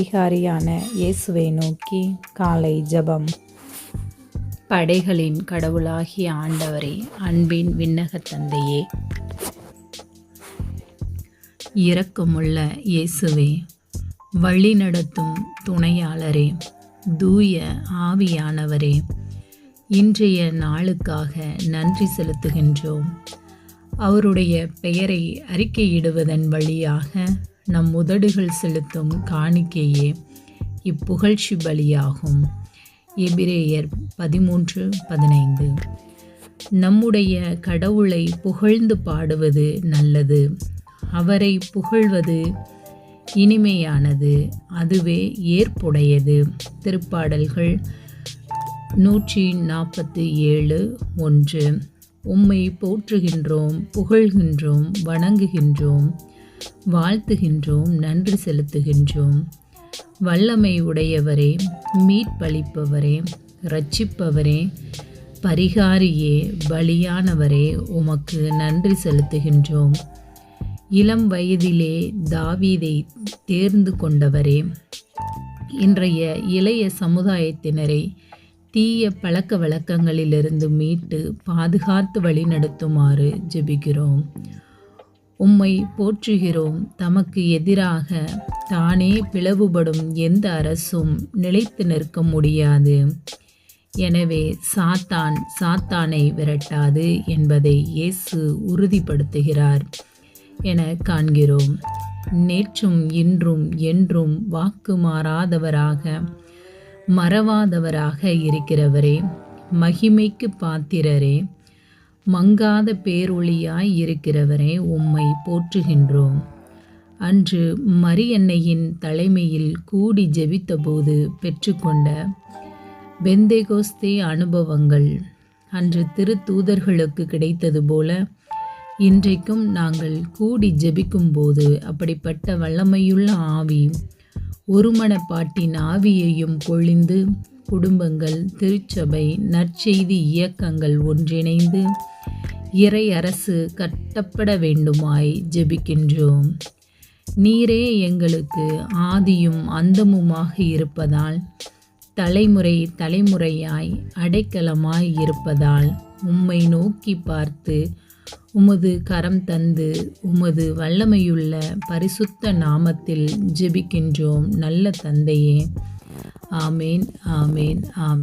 அதிகாரியான இயேசுவை நோக்கி காலை ஜெபம். படைகளின் கடவுளாகிய ஆண்டவரே அன்பின் விண்ணகத் தந்தையே இரக்கமுள்ள இயேசுவே வழிநடத்தும் துணையாளரே தூய ஆவியானவரே இன்றைய நாளுக்காக நன்றி செலுத்துகின்றோம். அவருடைய பெயரை அறிக்கையிடுவதன் வழியாக நம் உதடுகள் செலுத்தும் காணிக்கையே இப்புகழ்ச்சி பலியாகும். எபிரேயர் பதிமூன்று பதினைந்து. நம்முடைய கடவுளை புகழ்ந்து பாடுவது நல்லது. அவரை புகழ்வது இனிமையானது. அதுவே ஏற்புடையது. திருப்பாடல்கள் நூற்றி நாற்பத்தி ஏழு ஒன்று. உம்மை போற்றுகின்றோம் புகழ்கின்றோம் வணங்குகின்றோம். வாழ்த்துகின்றோம் நன்றி செலுத்துகின்றோம். வல்லமை உடையவரே மீட்பளிப்பவரே ரட்சிப்பவரே பரிகாரியே பலியானவரே உமக்கு நன்றி செலுத்துகின்றோம். இளம் வயதிலே தாவீதை தேர்ந்து கொண்டவரே இன்றைய இளைய சமுதாயத்தினரை தீய பழக்க வழக்கங்களிலிருந்து மீட்டு பாதுகாத்து வழிநடத்துமாறு ஜெபிக்கிறோம். உம்மை போற்றுகிறோம். தமக்கு எதிராக தானே பிளவுபடும் எந்த அரசும் நிலைத்து நிற்க முடியாது. எனவே சாத்தான் சாத்தானை விரட்டாது என்பதை இயேசு உறுதிப்படுத்துகிறார் என காண்கிறோம். நேற்றும் இன்றும் என்றும் வாக்கு மாறாதவராக மறவாதவராக இருக்கிறவரே மகிமைக்கு பாத்திரரே மங்காத பேரொளியாய் இருக்கிறவரே உம்மை போற்றுகின்றோம். அன்று மரியன்னையின் தலைமையில் கூடி ஜெபித்தபோது பெற்றுக்கொண்ட பெந்தேகோஸ்தே அனுபவங்கள். அன்று திருத்தூதர்களுக்கு கிடைத்தது போல இன்றைக்கும் நாங்கள் கூடி ஜெபிக்கும்போது அப்படிப்பட்ட வல்லமையுள்ள ஆவி ஒருமனப்பாட்டின் ஆவியையும் பொழிந்து குடும்பங்கள் திருச்சபை நற்செய்தி இயக்கங்கள் ஒன்றிணைந்து இறை அரசு கட்டப்பட வேண்டுமாய் ஜெபிக்கின்றோம். நீரே எங்களுக்கு ஆதியும் அந்தமுமாக இருப்பதால் தலைமுறை தலைமுறையாய் அடைக்கலமாய் இருப்பதால் உம்மை நோக்கி பார்த்து உமது கரம் தந்து உமது வல்லமையுள்ள பரிசுத்த நாமத்தில் ஜெபிக்கின்றோம் நல்ல தந்தையே. ஆமேன் ஆமேன் ஆம்